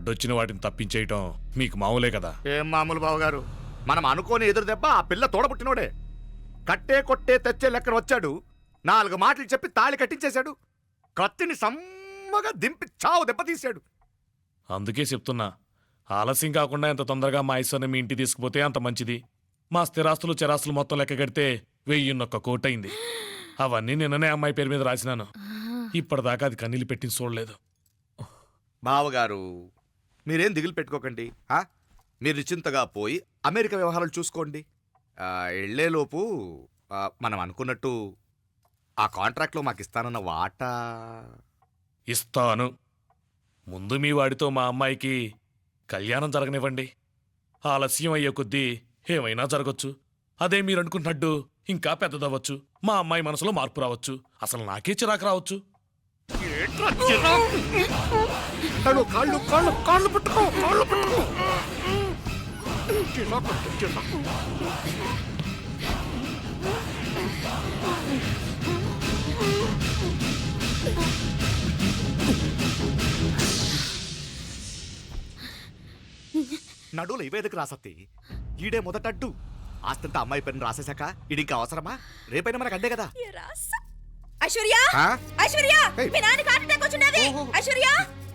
అడ్డొచ్చిన వాటిని తప్పించేయటం మీకు మామూలే కదా. ఏం మామూలు బావగారు? మనం అనుకోని ఎదురు దెబ్బ ఆ పిల్ల తోడబుట్టినోడే కట్టే కొట్టే తెచ్చే లెక్కన వచ్చాడు. నాలుగు మాటలు చెప్పి తాళి కట్టించేశాడు. కత్తిని సమ్మగా దింపి చావు దెబ్బతీశాడు అందుకే చెప్తున్నా ఆలస్యం కాకుండా ఎంత తొందరగా మా ఐశ్వర్ని మీ ఇంటికి తీసుకుపోతే అంత మంచిది. మా స్థిరాస్తులు చిరాస్తులు మొత్తం లెక్క కడితే వెయ్యిన్నొక్క కోటైంది అవన్నీ నిన్ననే అమ్మాయి పేరు మీద రాసినాను. ఇప్పటిదాకా అది కన్నీళ్ళు పెట్టి చూడలేదు బావగారు మీరేం దిగులు పెట్టుకోకండి ఆ? మీరు నిశ్చింతగా పోయి అమెరికా వ్యవహారాలు చూసుకోండి. ఆ, వెళ్ళేలోపు ఆ, మనం అనుకున్నట్టు ఆ కాంట్రాక్ట్లో మాకు ఇస్తానన్న వాటా? ఇస్తాను. ముందు మీ వాడితో మా అమ్మాయికి కళ్యాణం జరగనివ్వండి. ఆలస్యం అయ్యే కొద్దీ ఏమైనా జరగచ్చు. అదే మీరు అనుకుంటున్నట్టు ఇంకా పెద్దదవ్వచ్చు. మా అమ్మాయి మనసులో మార్పు రావచ్చు. అసలు నాకే చిరాకు రావచ్చు. కాళ్ళు కాళ్ళు కాళ్ళు కాళ్ళు పట్టుకో కాళ్ళు పట్టుకో. నడువులు ఇవేదకు రాసత్తి ఈడే మొదటడ్డు ఆస్తంతా అమ్మాయి పేరుని రాసేశాక ఇది ఇంకా అవసరమా రేపైనా మనకు అడ్డే కదా. ఐశ్వర్య? ఐశ్వర్య. మీ నాన్న హార్ట్ అటాక్ వచ్చినది. ఐశ్వర్య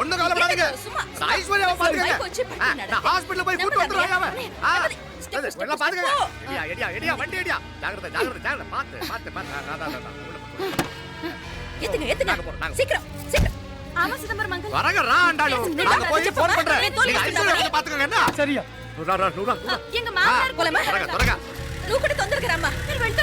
ஒண்ணு கவலைப்படாதீங்க. ஐஸ்வர்யாவை பாத்துக்கங்க. ஹாஸ்பிடல்ல போய் கூட்டி வந்துறாங்க அவன். நல்லா பாத்துக்கங்க எடியா எடியா எடியா வண்டி எடியா. ஜாகிரதை ஜாகிரதை ஜாகிரதை பாத்து பாத்து பாத்து. அதான் அதான் ஏத்துங்க ஏத்துங்க. சீக்கிரம் சீக்கிரம். ஆமா சிதம்பரம் அங்கிள். வரங்க ரா ஆண்டாளு நான் போய் ஃபோன் பண்றேன். நீங்க ஐஸ்வர்யாவை பாத்துக்கங்க என்ன? சரியா. நூறா நூறா எங்க மாமனார் கொலை மாதிரி நூ கூட தொந்தரக்கறாமா நீ வெள்ளிட்டு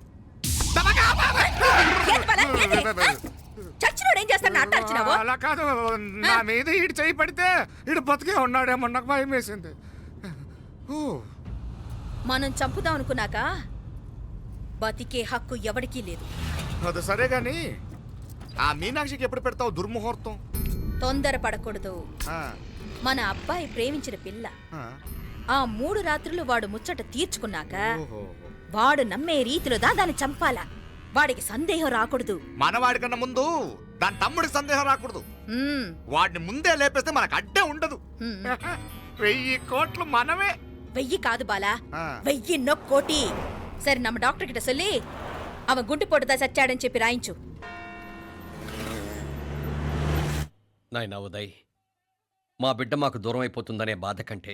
చచ్చినోడు ఏం చేస్తాడు అట్ట అరిచినావు అలా కాదు. నా మీద ఈడు చేయి పడితే ఈడు బతికే ఉన్నాడేమో నాకు భయం వేసింది. మనం చంపుదాం అనుకున్నాక బతికే హక్కు ఎవరికీ లేదు. అది సరే గాని ఆ మీనాక్షికి ఎప్పుడు పెడతావు దుర్ముహూర్తం? తొందర పడకూడదు. మన అబ్బాయి ప్రేమించిన పిల్ల. ఆ. ఆ మూడు రాత్రులు వాడు ముచ్చట తీర్చుకున్నాక ఓహో. వాడు నమ్మే రీతిలో దా దాన్ని చంపాల? వాడికి సందేహం రాకూడదు. మనవాడికన్నా ముందు దాని తమ్ముడికి సందేహం రాకూడదు. వాడిని ముందే లేపేస్తే మనకు అడ్డే ఉండదు. వెయ్యి కోట్లు మనమే. వెయ్యి కాదు బాలా. వెయ్యి కోటి సరే నమ్మ డాక్టర్ కిట சொல்லி ఆమె குண்டு పొడుతా చచ్చాడని చెప్పి రాయించు. నాయనా ఉదయ్ మా బిడ్డ మాకు దూరం అయిపోతుందనే బాధ కంటే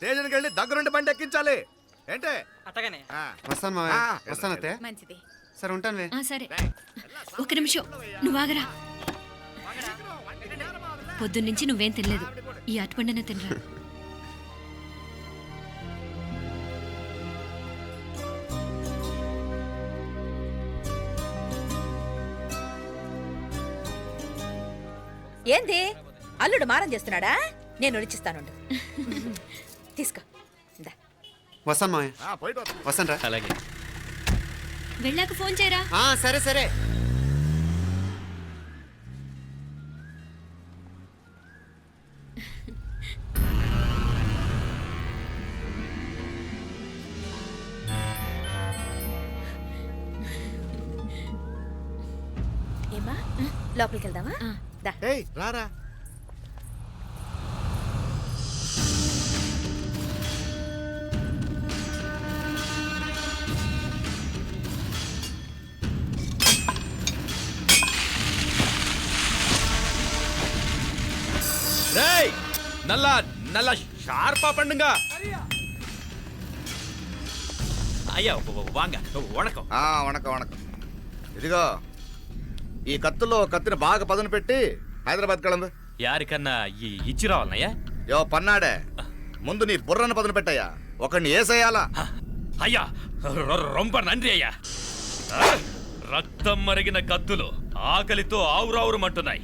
స్టేషన్కి వెళ్ళి దగ్గరుండి బండి ఎక్కించాలి. ఏంటే? అట్టగానే ఆ. వస్తాను మావయ్య. వస్తాను అత్తయ్య. మంచిది. సరే ఉంటాను వే సరే. ఒక నిమిషం. నువ్వు ఆగరా. పొద్దున్నుంచి నువ్వేం తినలేదు. ఈ అటుపండిన తినరా? ఏంది? అల్లుడు మారం చేస్తున్నాడా? నేను రుచిస్తానుండు. తీసుకో. ఇందా. వస్తాను. వస్తాను రా అలాగే. వెళ్ళాక ఫోన్ చేయరా? ఆ, సరే సరే. ఏమా లోపలికి వెళ్దామా. దా. ఏయ్ రారా. டேய் நல்லா நல்லா ஷார்ப்பா பண்ணுங்க ஐயா வ- வ- வாங்க வணக்கம் ఆ, వణకం వణకం ఇదిగో ఈ కత్తుల్లో ఒక కత్తిని బాగా పదును పెట్టి హైదరాబాద్ కలందు யாருக்கண்ணா இ- ఇచ్చి రావాలన్నయ్యా యో పన్నాడే ముందు నీ బుర్రను పదును పెట్టయ్యా ఒకడిని ఏసేయాలా అయ్యా రొ- రొంబ నంది అయ్యా ఆ, రక్తం మరిగిన కత్తులు ఆకలితో ఆవురావురమంటున్నాయి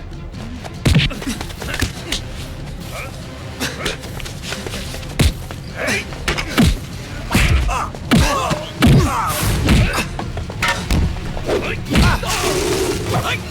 Like, ah! like.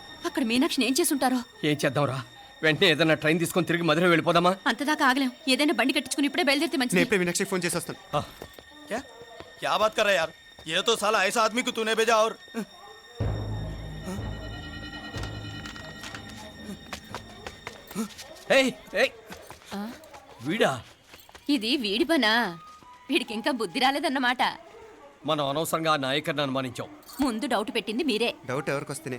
అక్కడ మీనాక్షిని ఏం చేసుంటారో ఏం చేద్దాంరా వెంటనే ఏదైనా ట్రైన్ తీసుకొని తిరిగి మధుర వెళ్ళిపోదామా అంతదాకా ఆగలేం ఏదైనా బండి కట్టించుకుని ఇప్పుడే బయలుదేరితే నేను మంచిది ఇప్పుడే మీనాక్షి ఫోన్ చేసి వస్తాను क्या क्या बात कर रहा है यार ये तो साला ऐसा आदमी को तूने भेजा और ఏయ్ ఏయ్ వీడా ఇది వీడి పనా వీడికి ఇంకా బుద్ధి రాలేదన్నమాట మనం అనవసరంగా ఆ నాయకర్ని అనుమానించాం ముందు డౌట్ పెట్టింది మీరే డౌట్ ఎవరికి వస్తేనే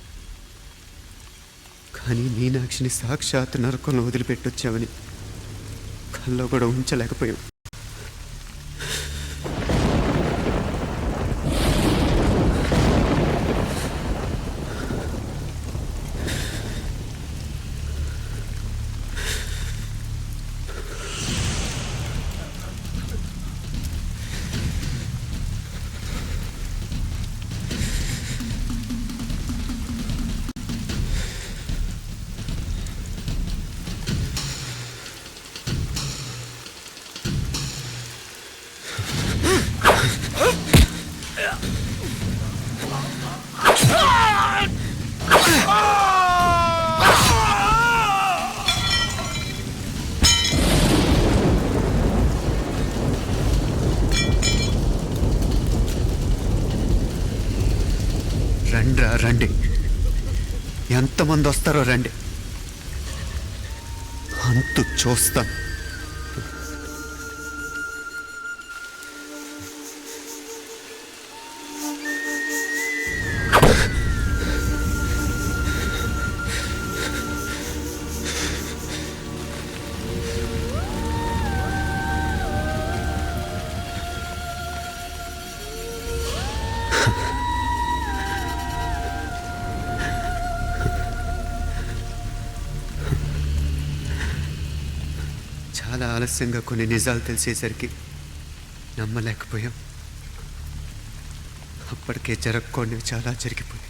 కానీ మీనాక్షిని సాక్షాత్ నరకంలో వదిలిపెట్టొచ్చామని కల్లో కూడా ఉంచలేకపోయాం రండి రండి. ఎంతమంది వస్తారో రండి. అంతు చూస్తాను. చాలా ఆలస్యంగా కొన్ని నిజాలు తెలిసేసరికి నమ్మలేకపోయాం అప్పటికే జరగకుండా చాలా జరిగిపోయాయి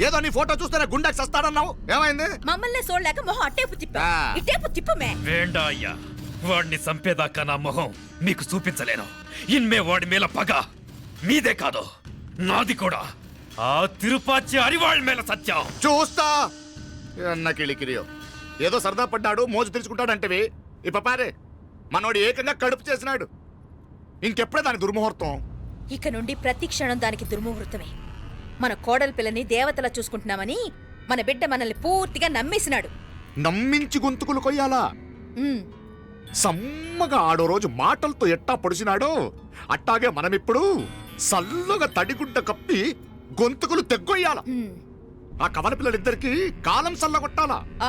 ఏదో నీ ఫోటో చూస్తేనే గుండెకి సస్తాడన్నావు? ఏమైంది? మమ్మల్ని చూడలేక మొహం అట్టేపు తిప్పా. ఆ. ఇట్టేపు తిప్పమే. వేండా అయ్యా వాడిని చంపేదాకా నా మొహం మీకు చూపించలేను. ఇన్మే వాడి మేల పగ. మీదే కాదు నాది కూడా. ఆ తిరుపాచి అరివాళ్ళ మేల సత్యం. చూస్తా. అన్న కిళికిరియో. ఏదో సరదా పడ్డాడు మోజు తెరుచుకుంటాడంటవి. ఈ పపారే మనోడు ఏకంగా కడుపు చేసినాడు. ఇంకెప్పుడే దాని దుర్ముహూర్తం? ఇక నుండి ప్రతి క్షణం దానికి దుర్ముహూర్తమే. మన కోడల పిల్లని దేవతలా చూసుకుంటున్నామని మన బిడ్డ మనల్ని పూర్తిగా నమ్మేసినాడు. నమ్మించి గొంతుకులు కొయ్యాలా? సమ్మగా ఆడో రోజు మాటలతో ఎట్టా పొడిచినాడో? అట్టాగే మనమిప్పుడు సల్లుగా తడిగుడ్డ కప్పి గొంతుకులు తెగ్గొయ్యాల? ఆ కవల పిల్లలిద్దరికి కాలం సల్లగొట్టాలా? ఆ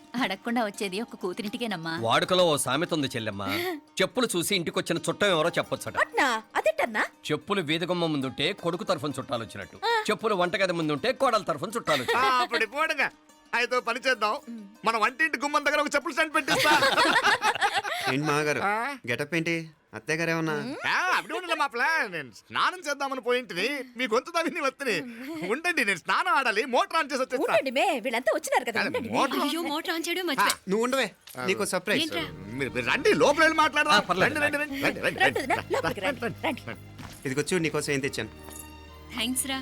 అడగకుండా వచ్చేది ఒక కూతురింటికేనమ్మా. వాడుకలో ఓ సామెత ఉంది చెల్లెమ్మ. చెప్పులు చూసి ఇంటికొచ్చిన చుట్టం ఎవరో చెప్పొచ్చట. అట్నా? అదెట్టన్నా చెప్పులు వీధగుమ్మ ముందుంటే కొడుకు తరఫున చుట్టాలు వచ్చినట్టు చెప్పులు వంటగది ముందుంటే కోడల తరఫున చుట్టాలు ఆ, వచ్చినట్టు అప్పుడు పోడుగా. అయితే ఓ పని చేద్దాం. మన వంటింటి గుమ్మం దగ్గర ఒక చెప్పులు స్టాండ్ పెట్టిస్తా. ఏంటి మామగారు? ఆ? గెటప్ ఏంటి? అత్తయ్య గారు ఏమన్నా? ఆ, అప్పుడు ఉండలే మా ప్లాన్ నేను స్నానం చేద్దామని పోయింటిని. మీ గొంతు తవ్వి వస్తుంది ఉండండి నేను స్నానం ఆడాలి మోటార్ ఆన్ చేసి వచ్చేస్తా. ఉండండి మే వీళ్ళంతా వచ్చినారు కదా. మోటార్ అయ్యో మోటార్ ఆన్ చేయడం మర్చిపోయా. నువ్వు ఉండవే. నీకు సర్ప్రైజ్? మీరు రండి లోపల వెళ్ళి మాట్లాడదాం. రండి రండి రండి. రండి రండి రండి వదినా, రండి లోపలికి రండి రండి ఇదిగో చూడు నీకోసం ఏం తెచ్చాను. థ్యాంక్స్ రా.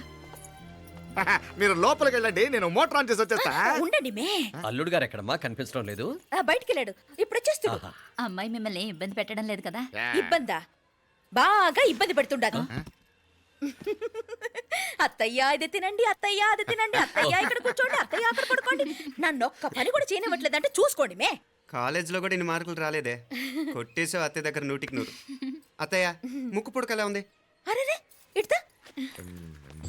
మీరు లోపలికి వెళ్ళండి నేను మోటార్ ఆన్ చేసి వచ్చేస్తా. ఉండండి మే. అల్లుడు గారు ఎక్కడమ్మా? కనిపించడం లేదు. ఆ, బయటికి వెళ్ళాడు. ఇప్పుడు వచ్చేస్తాడు. అమ్మాయి మిమ్మల్ని ఇబ్బంది పెట్టడం లేదు కదా? ఇబ్బందా? బాగా ఇబ్బంది పెడుతుండదు అత్తయ్య ఇది తినండి అత్తయ్య అది తినండి అత్తయ్య ఇక్కడ కూర్చోండి అత్తయ్య అక్కడ పడుకోండి. నన్ను ఒక్క పని కూడా చేయనివ్వట్లేదంటే చూసుకోండి మే. కాలేజీలో కూడా ఇన్ని మార్కులు రాలేదే. కొట్టేసావు అత్తయ్య దగ్గర నూటికి నూరు. అత్తయ్య ముక్కు పుడక ఎలా ఉంది? అరే ఇడతా.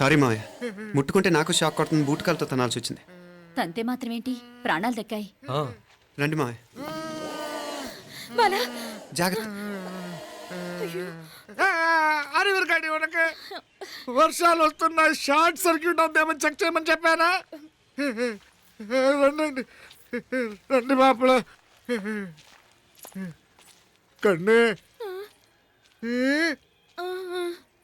సారీ మావయ్య. ముట్టుకుంటే నాకు షాక్ కొడుతుంది బూట్ కాలుతో తనాల్సి వచ్చింది. తంతే మాత్రమేంటి? ప్రాణాలు దక్కాయి. రండి మావయ్య. బాలా. జాగ్రత్త. అరివిరకాడి ఉనక వర్షాలు వస్తున్నాయి షార్ట్ సర్క్యూట్ అవుతామని చెక్ చేయమని చెప్పానా? రండి రండి మాపల. కన్ను.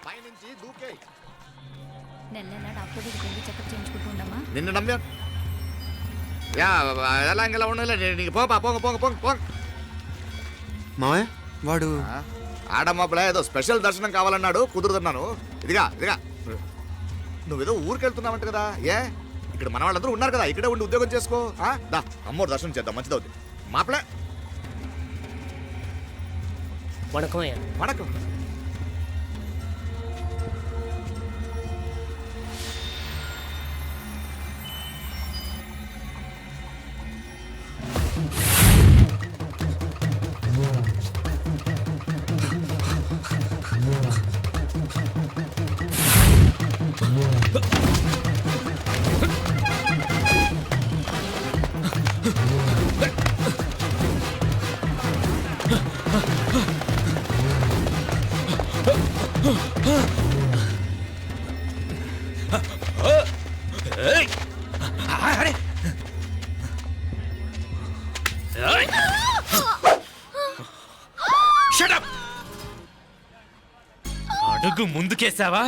ఇక నీ వల్ల కాదయ్యా పైనుంచి దూకే నెల నెల డాక్టర్ దగ్గరికి వెళ్ళి చెకప్ చేయించుకుంటూ ఉండమ్మా నిన్ను నమ్మా యా ఎలా ఇంకెలా ఉండలే నీకు పోపా పోంగ పోంగ పోంగ పోంగ మావయ్య వాడు ఆ, ఆడమ్మబ్బులా ఏదో స్పెషల్ దర్శనం కావాలన్నాడు కుదురుతున్నాను ఇదిగా ఇదిగా నువ్వేదో ఊరికెళ్తున్నావంట కదా ఏ ఇక్కడ మన వాళ్ళందరూ ఉన్నారు కదా ఇక్కడే ఉండి ఉద్యోగం చేసుకో ఆ? దా అమ్మోడు దర్శనం చేద్దాం మంచిదవుద్ది మాపలే வணக்கம் ஐயா వణకం అడుగు ముందుకేసావా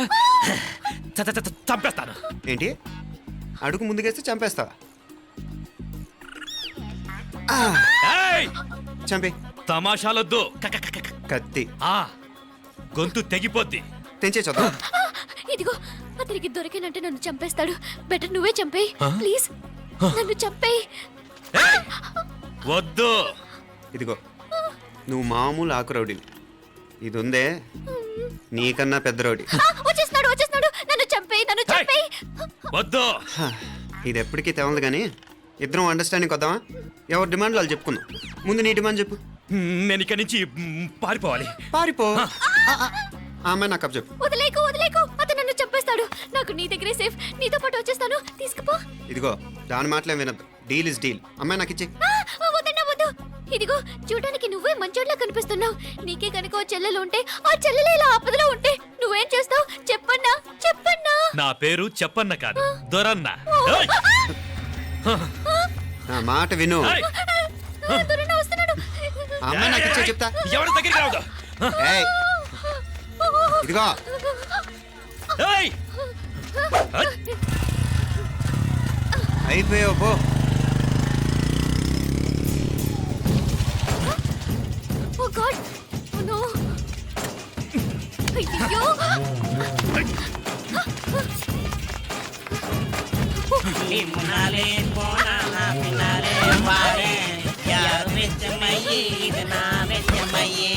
చ- చ- చ- చంపేస్తాను. ఏంటి? అడుగు ముందుకేస్తే చంపేస్తావా? ఏయ్! చంపే. తమాషాలొద్దు. క- క- క- క- కత్తి. ఆ గొంతు తెగిపోద్ది. తెంచే చూద్దాం? ఇదిగో అతనికి దొరికినంటే నన్ను చంపేస్తాడు. బెటర్ నువ్వే చంపేయి. ప్లీజ్ నన్ను చంపేయి. ఏయ్! వద్దు. ఇదిగో నువ్వు మామూలు ఆకు రౌడీ ఇది ఉందే నీకన్నా పెద్ద రౌడీ ఆ, వచ్చేస్తున్నాడు వచ్చేస్తున్నాడు. నన్ను చంపేయి నన్ను చంపేయి. వద్దు. ఇది ఎప్పటికీ తెవలదు కానీ ఇద్దరం అండర్స్టాండింగ్ వద్దామా ఎవరి డిమాండ్ వాళ్ళు చెప్పుకుందాం. ముందు నీ డిమాండ్ చెప్పు. నేను ఇక్కడి నుంచి పారిపోవాలి. పారిపో. ఆ, ఆ, ఆ అమ్మాయి నాకు అప్ చెప్పు. వదిలేకు వదిలేకు. అతను నన్ను చంపేస్తాడు. నాకు నీ దగ్గరే సేఫ్ నీతో పాటు వచ్చేస్తాను. తీసుకుపో. ఇదిగో దాని మాటలే వినద్దు. Deal is deal. అమ్మాయి నాకు ఇచ్చి ఇదిగో చూడడానికి నువ్వే మంచోట్లా కనిపిస్తున్నావు. నీకే కనుక ఓ చెల్లెలు ఉంటే ఆ చెల్లెలు ఇలా ఆపదలో ఉంటే నువ్వేం చేస్తావు? చెప్పన్నా చెప్పన్నా. నా పేరు చెప్పన్న కాదు దొరన్న. ఏయ్! నా మాట విను. ఏయ్! దొరన్న వస్తున్నాడు. ఆ అమ్మాయి నాకు ఇచ్చే చెప్తా. ఎవరి దగ్గరికి రావద్దు. ఏయ్! ఇదిగో! ఏయ్! అయిపోయావు పో. காட் நோ ஐயோ நீ முன்னாலே போனா நான் பின்னாலே வாரேன் யார் வெச்ச மையே இது நான் வெச்ச மையே